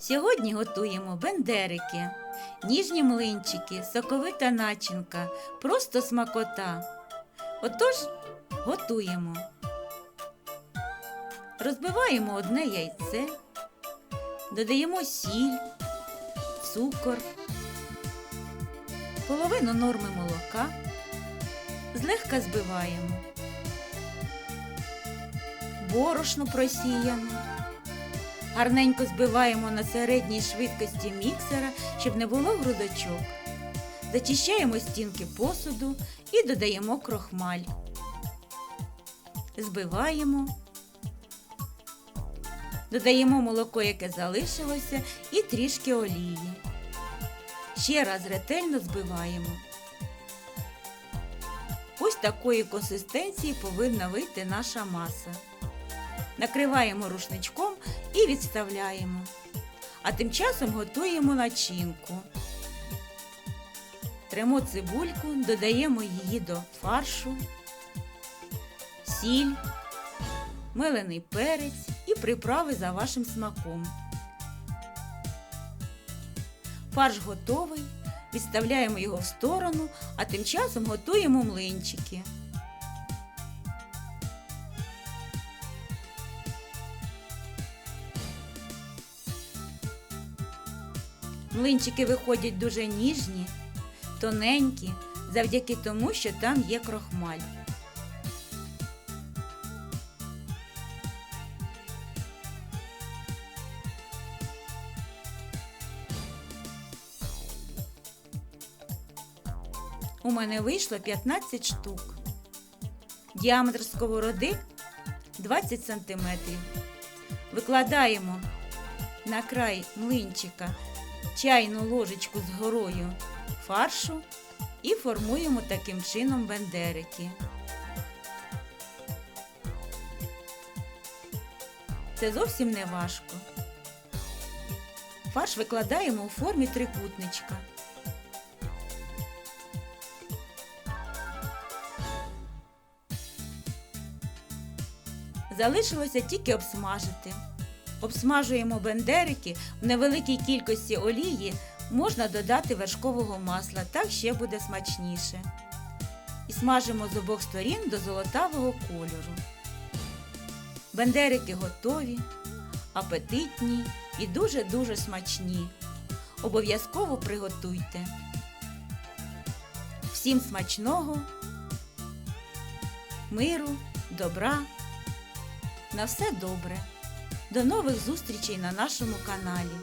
Сьогодні готуємо бендерики, ніжні млинчики, соковита начинка, просто смакота. Отож, готуємо. Розбиваємо одне яйце, додаємо сіль, цукор, половину норми молока, злегка збиваємо. Борошно просіяно. Гарненько збиваємо на середній швидкості міксера, щоб не було грудочок. Зачищаємо стінки посуду і додаємо крохмаль. Збиваємо. Додаємо молоко, яке залишилося, і трішки олії. Ще раз ретельно збиваємо. Ось такої консистенції повинна вийти наша маса. Накриваємо рушничком і відставляємо. А тим часом готуємо начинку. Тремо цибульку, додаємо її до фаршу, сіль, мелений перець і приправи за вашим смаком. Фарш готовий. Відставляємо його в сторону, а тим часом готуємо млинчики. Млинчики виходять дуже ніжні, тоненькі, завдяки тому, що там є крохмаль. У мене вийшло 15 штук. Діаметр сковороди 20 см. Викладаємо на край млинчика чайну ложечку з горою фаршу і формуємо таким чином бендерики. Це зовсім не важко. Фарш викладаємо у формі трикутничка. Залишилося тільки обсмажити. Обсмажуємо бендерики в невеликій кількості олії, можна додати вершкового масла, так ще буде смачніше. І смажимо з обох сторін до золотавого кольору. Бендерики готові, апетитні і дуже-дуже смачні. Обов'язково приготуйте. Всім смачного, миру, добра. На все добре. До нових зустрічей на нашому каналі.